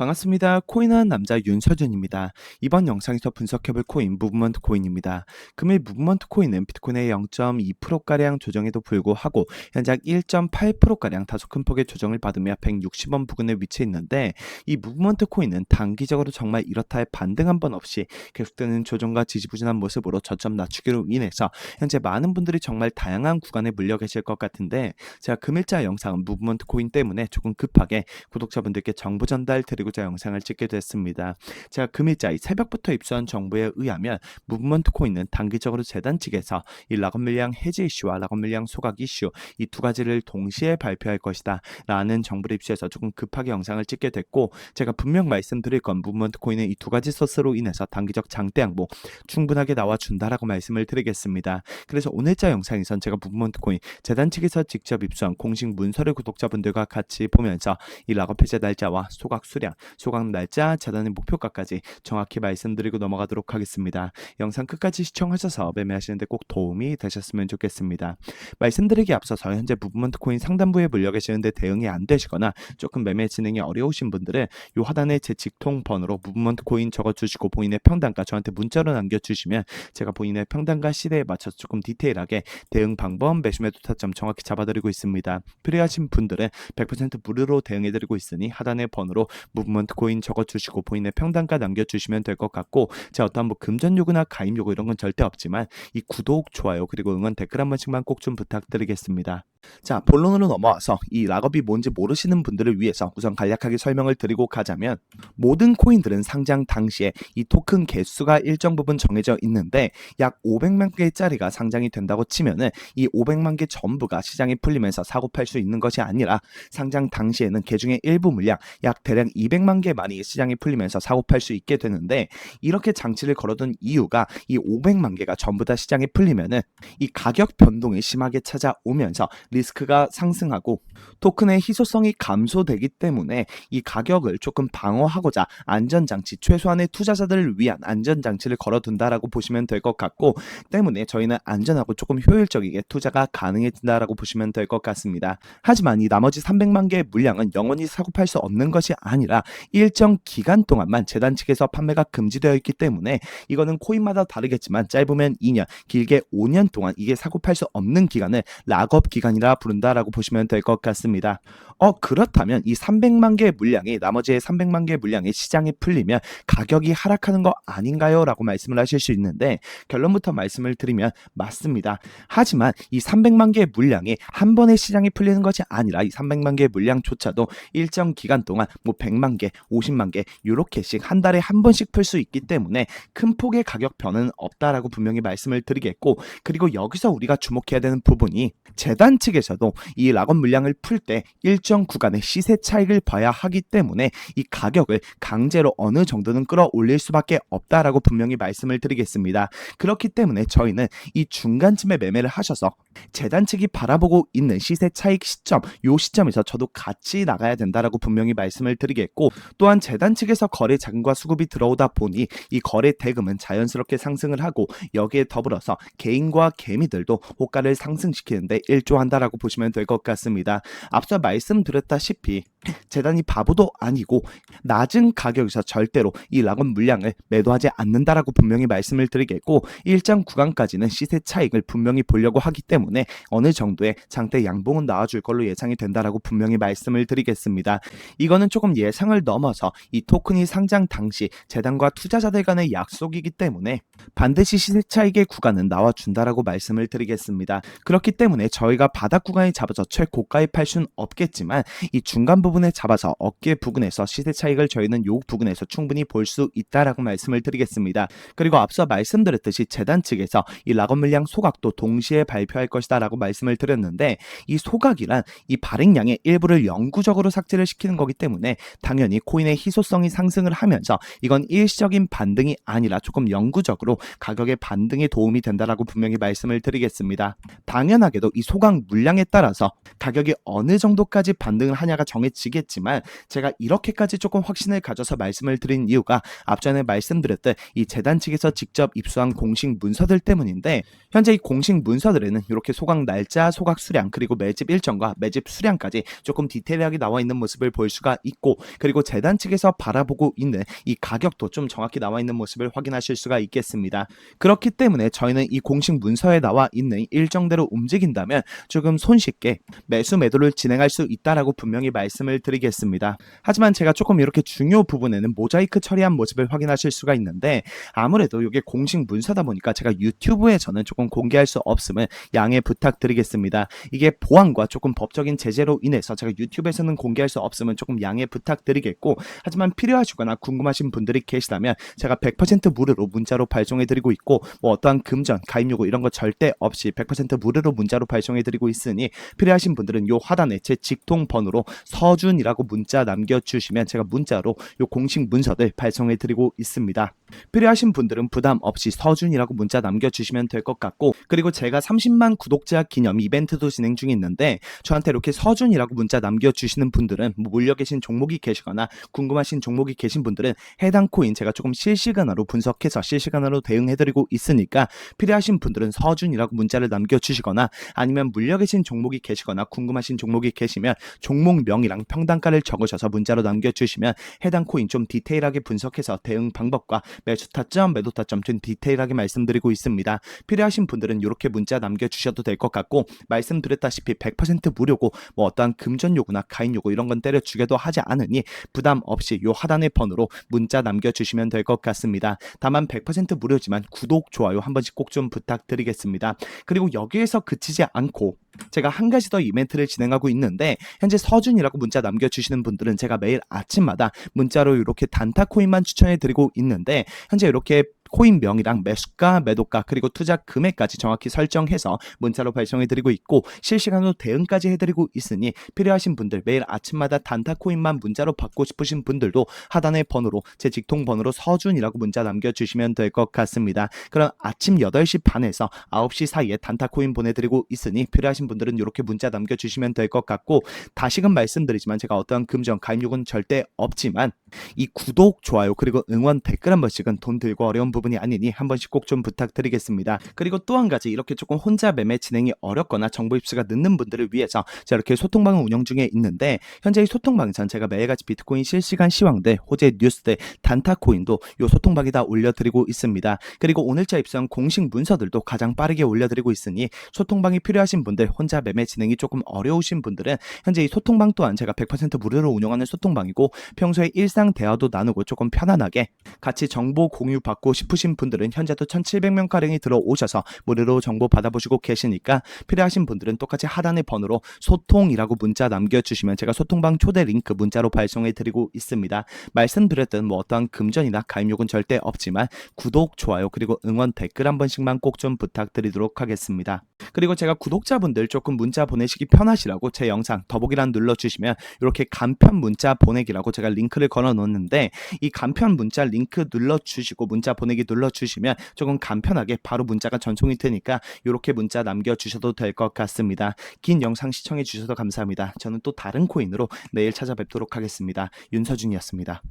반갑습니다. 코인하는 남자 윤서준입니다. 이번 영상에서 분석해볼 코인 무브먼트 코인입니다. 금일 무브먼트 코인은 비트코인의 0.2%가량 조정에도 불구하고 현재 1.8%가량 다소 큰 폭의 조정을 받으며 160원 부근에 위치해 있는데 이 무브먼트 코인은 단기적으로 정말 이렇다 할 반등 한 번 없이 계속되는 조정과 지지부진한 모습으로 저점 낮추기로 인해서 현재 많은 분들이 정말 다양한 구간에 물려 계실 것 같은데 제가 금일자 영상은 무브먼트 코인 때문에 조금 급하게 구독자분들께 정보 전달 드리고 자 영상을 찍게 됐습니다. 제가 금일자 이 새벽부터 입수한 정보에 의하면 무브먼트 코인은 단기적으로 재단 측에서 이 락업 물량 해지 이슈와 락업 물량 소각 이슈 이 두 가지를 동시에 발표할 것이다 라는 정보를 입수해서 조금 급하게 영상을 찍게 됐고 제가 분명 말씀드릴 건 무브먼트 코인의 이두 가지 소스로 인해서 단기적 장대 양보 충분하게 나와준다라고 말씀을 드리겠습니다. 그래서 오늘자 영상에선 제가 무브먼트 코인 재단 측에서 직접 입수한 공식 문서를 구독자분들과 같이 보면서 이 락업 해제 날짜와 소각 수량, 소각 날짜, 재단의 목표가까지 정확히 말씀드리고 넘어가도록 하겠습니다. 영상 끝까지 시청하셔서 매매하시는데 꼭 도움이 되셨으면 좋겠습니다. 말씀드리기 앞서서 현재 무브먼트 코인 상단부에 물려 계시는데 대응이 안 되시거나 조금 매매 진행이 어려우신 분들은 요 하단에 제 직통 번호로 무브먼트 코인 적어주시고 본인의 평단가 저한테 문자로 남겨주시면 제가 본인의 평단가 시대에 맞춰서 조금 디테일하게 대응 방법, 매수 매도 타점 정확히 잡아드리고 있습니다. 필요하신 분들은 100% 무료로 대응해드리고 있으니 하단의 번호로 무브 먼트 코인 적어주시고 본인의 평단가 남겨주시면 될 것 같고 제가 어떤 뭐 금전 요구나 가입 요구 이런 건 절대 없지만 이 구독, 좋아요 그리고 응원 댓글 한 번씩만 꼭 좀 부탁드리겠습니다. 자 본론으로 넘어와서 이 락업이 뭔지 모르시는 분들을 위해서 우선 간략하게 설명을 드리고 가자면 모든 코인들은 상장 당시에 이 토큰 개수가 일정 부분 정해져 있는데 약 500만 개짜리가 상장이 된다고 치면은 이 500만 개 전부가 시장에 풀리면서 사고 팔 수 있는 것이 아니라 상장 당시에는 개 중에 일부 물량 약 대략 200만 개만이 시장에 풀리면서 사고 팔 수 있게 되는데 이렇게 장치를 걸어둔 이유가 이 500만 개가 전부 다 시장에 풀리면은 이 가격 변동이 심하게 찾아오면서 리스크가 상승하고 토큰의 희소성이 감소되기 때문에 이 가격을 조금 방어하고자 안전장치 최소한의 투자자들을 위한 안전장치를 걸어둔다라고 보시면 될 것 같고 때문에 저희는 안전하고 조금 효율적이게 투자가 가능해진다라고 보시면 될 것 같습니다. 하지만 이 나머지 300만 개의 물량은 영원히 사고 팔 수 없는 것이 아니라 일정 기간 동안만 재단 측에서 판매가 금지되어 있기 때문에 이거는 코인마다 다르겠지만 짧으면 2년, 길게 5년 동안 이게 사고 팔 수 없는 기간을 락업 기간이 라 부른다라고 보시면 될 것 같습니다. 어 그렇다면 이 300만 개의 물량이 나머지 300만 개의 물량이 시장에 풀리면 가격이 하락하는 거 아닌가요? 라고 말씀을 하실 수 있는데 결론부터 말씀을 드리면 맞습니다. 하지만 이 300만 개의 물량이 한 번에 시장에 풀리는 것이 아니라 이 300만 개의 물량조차도 일정 기간 동안 뭐 100만 개, 50만 개 이렇게씩 한 달에 한 번씩 풀 수 있기 때문에 큰 폭의 가격 변은 없다라고 분명히 말씀을 드리겠고 그리고 여기서 우리가 주목해야 되는 부분이 재단 측 에서도 이 락업 물량을 풀 때 일정 구간의 시세 차익을 봐야 하기 때문에 이 가격을 강제로 어느 정도는 끌어올릴 수밖에 없다라고 분명히 말씀을 드리겠습니다. 그렇기 때문에 저희는 이 중간쯤에 매매를 하셔서 재단 측이 바라보고 있는 시세 차익 시점, 요 시점에서 저도 같이 나가야 된다라고 분명히 말씀을 드리겠고 또한 재단 측에서 거래 자금과 수급이 들어오다 보니 이 거래 대금은 자연스럽게 상승을 하고 여기에 더불어서 개인과 개미들도 호가를 상승시키는데 일조한다 라고 보시면 될 것 같습니다. 앞서 말씀드렸다시피 재단이 바보도 아니고 낮은 가격에서 절대로 이 락업 물량을 매도하지 않는다라고 분명히 말씀을 드리겠고 일정 구간까지는 시세 차익을 분명히 보려고 하기 때문에 어느 정도의 장대 양봉은 나와줄 걸로 예상이 된다라고 분명히 말씀을 드리겠습니다. 이거는 조금 예상을 넘어서 이 토큰이 상장 당시 재단과 투자자들 간의 약속이기 때문에 반드시 시세 차익의 구간은 나와준다라고 말씀을 드리겠습니다. 그렇기 때문에 저희가 바닥 구간에 잡아서 최고가에 팔 수는 없겠지만 이 중간 부분에 잡아서 어깨 부근에서 시세 차익을 저희는 요 부근에서 충분히 볼 수 있다라고 말씀을 드리겠습니다. 그리고 앞서 말씀드렸듯이 재단 측에서 이 락업 물량 소각도 동시에 발표할 것이다라고 말씀을 드렸는데 이 소각이란 이 발행량의 일부를 영구적으로 삭제를 시키는 거기 때문에 당연히 코인의 희소성이 상승을 하면서 이건 일시적인 반등이 아니라 조금 영구적으로 가격의 반등에 도움이 된다라고 분명히 말씀을 드리겠습니다. 당연하게도 이 소각 물 량에 따라서 가격이 어느 정도까지 반등을 하냐가 정해지겠지만 제가 이렇게까지 조금 확신을 가져서 말씀을 드린 이유가 앞전에 말씀드렸듯 이 재단 측에서 직접 입수한 공식 문서들 때문인데 현재 이 공식 문서들에는 이렇게 소각 날짜, 소각 수량, 그리고 매집 일정과 매집 수량까지 조금 디테일하게 나와 있는 모습을 볼 수가 있고 그리고 재단 측에서 바라보고 있는 이 가격도 좀 정확히 나와 있는 모습을 확인하실 수가 있겠습니다. 그렇기 때문에 저희는 이 공식 문서에 나와 있는 일정대로 움직인다면 조금 손쉽게 매수 매도를 진행할 수 있다라고 분명히 말씀을 드리겠습니다. 하지만 제가 조금 이렇게 중요 부분에는 모자이크 처리한 모습을 확인하실 수가 있는데 아무래도 이게 공식 문서다 보니까 제가 유튜브에 저는 조금 공개할 수 없음을 양해 부탁드리겠습니다. 이게 보안과 조금 법적인 제재로 인해서 제가 유튜브에서는 공개할 수 없음은 조금 양해 부탁드리겠고 하지만 필요하시거나 궁금하신 분들이 계시다면 제가 100% 무료로 문자로 발송해드리고 있고 뭐 어떠한 금전, 가입 요구 이런 거 절대 없이 100% 무료로 문자로 발송해드리고 있 으니 필요하신 분들은 요 하단에 제 직통 번호로 서준이라고 문자 남겨주시면 제가 문자로 요 공식 문서들 발송해 드리고 있습니다. 필요하신 분들은 부담 없이 서준이라고 문자 남겨주시면 될 것 같고 그리고 제가 30만 구독자 기념 이벤트도 진행 중에 있는데 저한테 이렇게 서준이라고 문자 남겨주시는 분들은 뭐 몰려 계신 종목이 계시거나 궁금하신 종목이 계신 분들은 해당 코인 제가 조금 실시간으로 분석해서 실시간으로 대응해드리고 있으니까 필요하신 분들은 서준이라고 문자를 남겨주시거나 아니면 물려 계신 종목이 계시거나 궁금하신 종목이 계시면 종목명이랑 평단가를 적으셔서 문자로 남겨주시면 해당 코인 좀 디테일하게 분석해서 대응 방법과 매수 타점, 매도 타점 좀 디테일하게 말씀드리고 있습니다. 필요하신 분들은 이렇게 문자 남겨주셔도 될 것 같고 말씀드렸다시피 100% 무료고 뭐 어떠한 금전 요구나 가입 요구 이런 건 때려 주게도 하지 않으니 부담 없이 요 하단의 번호로 문자 남겨주시면 될 것 같습니다. 다만 100% 무료지만 구독, 좋아요 한 번씩 꼭 좀 부탁드리겠습니다. 그리고 여기에서 그치지 않고 제가 한 가지 더 이벤트를 진행하고 있는데 현재 서준이라고 문자 남겨주시는 분들은 제가 매일 아침마다 문자로 이렇게 단타 코인만 추천해드리고 있는데 현재 이렇게 코인명이랑 매수가, 매도가 그리고 투자 금액까지 정확히 설정해서 문자로 발송해 드리고 있고 실시간으로 대응까지 해드리고 있으니 필요하신 분들 매일 아침마다 단타 코인만 문자로 받고 싶으신 분들도 하단의 번호로 제 직통 번호로 서준이라고 문자 남겨주시면 될 것 같습니다. 그럼 아침 8시 반에서 9시 사이에 단타 코인 보내드리고 있으니 필요하신 분들은 이렇게 문자 남겨주시면 될 것 같고 다시금 말씀드리지만 제가 어떠한 금전 가입 요구는 절대 없지만 이 구독, 좋아요 그리고 응원 댓글 한 번씩은 돈 들고 어려운 부분이 아니니 한 번씩 꼭 좀 부탁드리겠습니다. 그리고 또 한 가지 이렇게 조금 혼자 매매 진행이 어렵거나 정보 입수가 늦는 분들을 위해서 제가 이렇게 소통방을 운영 중에 있는데 현재 이 소통방에선 제가 매일같이 비트코인 실시간 시황들, 호재 뉴스들, 단타 코인도 요 소통방에 다 올려드리고 있습니다. 그리고 오늘자 입수한 공식 문서들도 가장 빠르게 올려드리고 있으니 소통방이 필요하신 분들 혼자 매매 진행이 조금 어려우신 분들은 현재 이 소통방 또한 제가 100% 무료로 운영하는 소통방이고 평소에 일상 대화도 나누고 조금 편안하게 같이 정보 공유 받고 싶으신 분들은 현재도 1,700명 가량이 들어오셔서 무료로 정보 받아보시고 계시니까 필요하신 분들은 똑같이 하단의 번호로 소통이라고 문자 남겨주시면 제가 소통방 초대 링크 문자로 발송해 드리고 있습니다. 말씀드렸던 뭐 어떠한 금전이나 가입 요구는 절대 없지만 구독, 좋아요 그리고 응원 댓글 한 번씩만 꼭 좀 부탁드리도록 하겠습니다. 그리고 제가 구독자분들 조금 문자 보내시기 편하시라고 제 영상 더보기란 눌러주시면 이렇게 간편 문자 보내기라고 제가 링크를 걸어 놓는데 이 간편 문자 링크 눌러주시고 문자 보내기 눌러주시면 조금 간편하게 바로 문자가 전송이 되니까 이렇게 문자 남겨주셔도 될 것 같습니다. 긴 영상 시청해 주셔서 감사합니다. 저는 또 다른 코인으로 내일 찾아뵙도록 하겠습니다. 윤서준이었습니다.